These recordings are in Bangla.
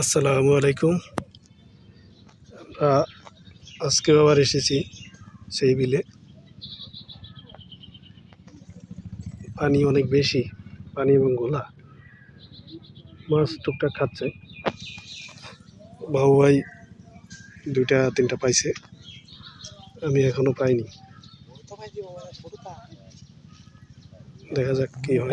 আসসালামু আলাইকুম। আমরা আজকে আবার এসেছি সেই বিলে। পানি অনেক বেশি, পানি এবং গোলা। মাছ টুকটাক খাচ্ছে। বাবু ভাই দুইটা, তিনটা পাইছে। আমি এখনও পাইনি। দেখা যাক কি হয়।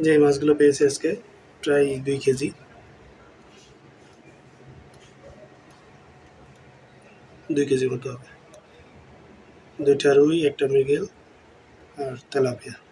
যে মাছগুলো পেয়েছি আজকে, প্রায় দুই কেজি। দুই কেজি মতো হবে। দুইটা রুই, একটা মৃগেল আর তেলাপিয়া।